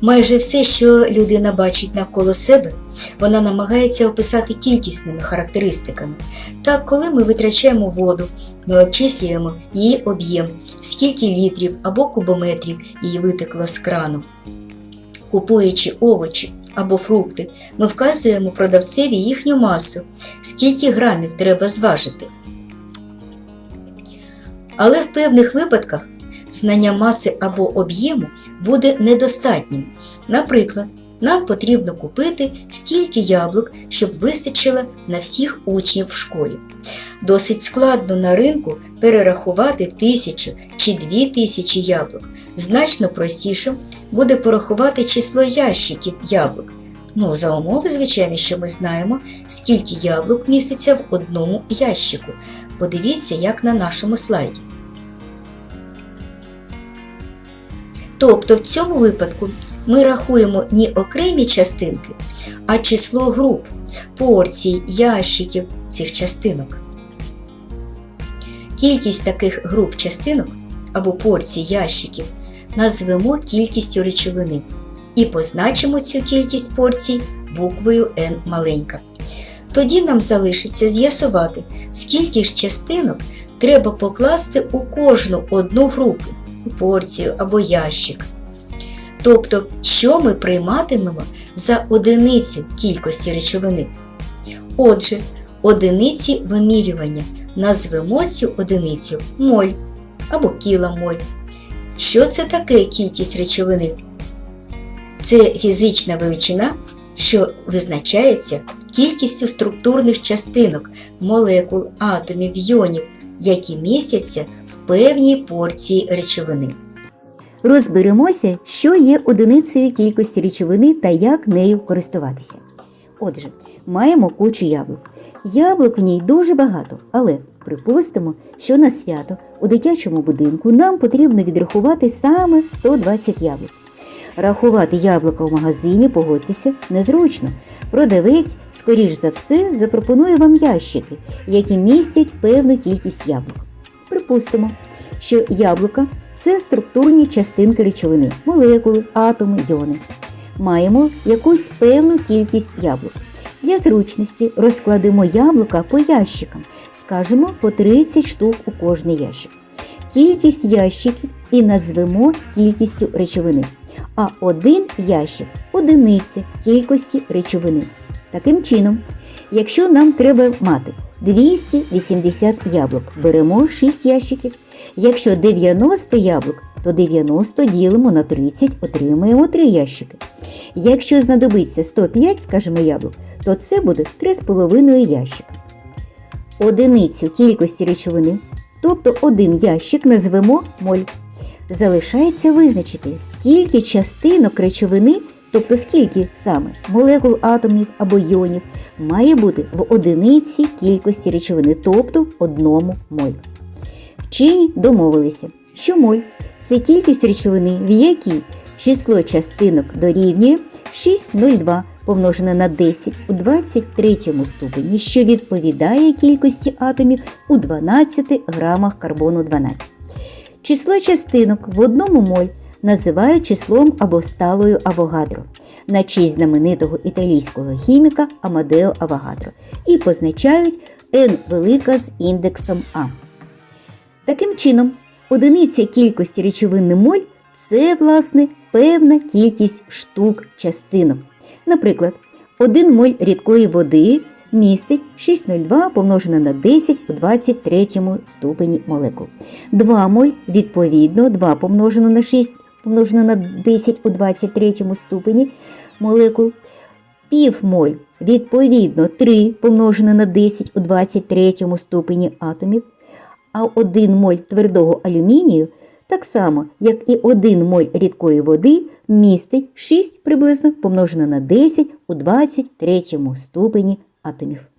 Майже все, що людина бачить навколо себе, вона намагається описати кількісними характеристиками. Так, коли ми витрачаємо воду, ми обчислюємо її об'єм, скільки літрів або кубометрів її витекло з крану. Купуючи овочі або фрукти, ми вказуємо продавцеві їхню масу, скільки грамів треба зважити. Але в певних випадках знання маси або об'єму буде недостатнім. Наприклад, нам потрібно купити стільки яблук, щоб вистачило на всіх учнів в школі. Досить складно на ринку перерахувати тисячу чи дві тисячі яблук. Значно простішим буде порахувати число ящиків яблук. Ну, за умови, звичайно, що ми знаємо, скільки яблук міститься в одному ящику. Подивіться, як на нашому слайді. Тобто в цьому випадку ми рахуємо не окремі частинки, а число груп, порцій, ящиків цих частинок. Кількість таких груп частинок або порцій ящиків назвемо кількістю речовини і позначимо цю кількість порцій буквою N маленька. Тоді нам залишиться з'ясувати, скільки ж частинок треба покласти у кожну одну групу, порцію або ящик. Тобто, що ми прийматимемо за одиницю кількості речовини. Отже, одиниці вимірювання назвемо цю одиницю моль або кіломоль. Що це таке кількість речовини? Це фізична величина, що визначається кількістю структурних частинок, молекул, атомів, йонів, які містяться в певній порції речовини. Розберемося, що є одиницею кількості речовини та як нею користуватися. Отже, маємо кучу яблук. Яблук в ній дуже багато, але припустимо, що на свято у дитячому будинку нам потрібно відрахувати саме 120 яблук. Рахувати яблука в магазині, погодьтеся, незручно. Продавець, скоріш за все, запропонує вам ящики, які містять певну кількість яблук. Припустимо, що яблука це структурні частинки речовини, молекули, атоми, йони. Маємо якусь певну кількість яблук. Для зручності розкладемо яблука по ящикам, скажімо, по 30 штук у кожний ящик. Кількість ящиків і назвемо кількістю речовини, а один ящик одиниці кількості речовини. Таким чином, якщо нам треба мати 280 яблук, беремо 6 ящиків. Якщо 90 яблук, то 90 ділимо на 30, отримуємо 3 ящики. Якщо знадобиться 105, скажімо, яблук, то це буде 3,5 ящика. Одиницю кількості речовини, тобто один ящик назвемо моль. Залишається визначити, скільки частинок речовини, тобто скільки саме молекул атомів або йонів, має бути в одиниці кількості речовини, тобто одному моль. Вчені домовилися, що моль це кількість речовини, в якій число частинок дорівнює 6,02 помножене на 10 у 23 ступені, що відповідає кількості атомів у 12 грамах карбону 12. Число частинок в одному моль називають числом або сталою Авогадро на честь знаменитого італійського хіміка Амадео Авогадро і позначають n велика з індексом А. Таким чином, одиниця кількості речовини моль це, власне, певна кількість штук частинок. Наприклад, 1 моль рідкої води містить 6,02 помножене на 10 у 23 ступені молекул. 2 моль, відповідно, 2 помножено на 6 помножене на 10 у 23 ступені молекул. Пів моль, відповідно, 3 помножене на 10 у 23 ступені атомів. А 1 моль твердого алюмінію, так само, як і 1 моль рідкої води, містить 6 приблизно помножене на 10 у 23 ступені атомів.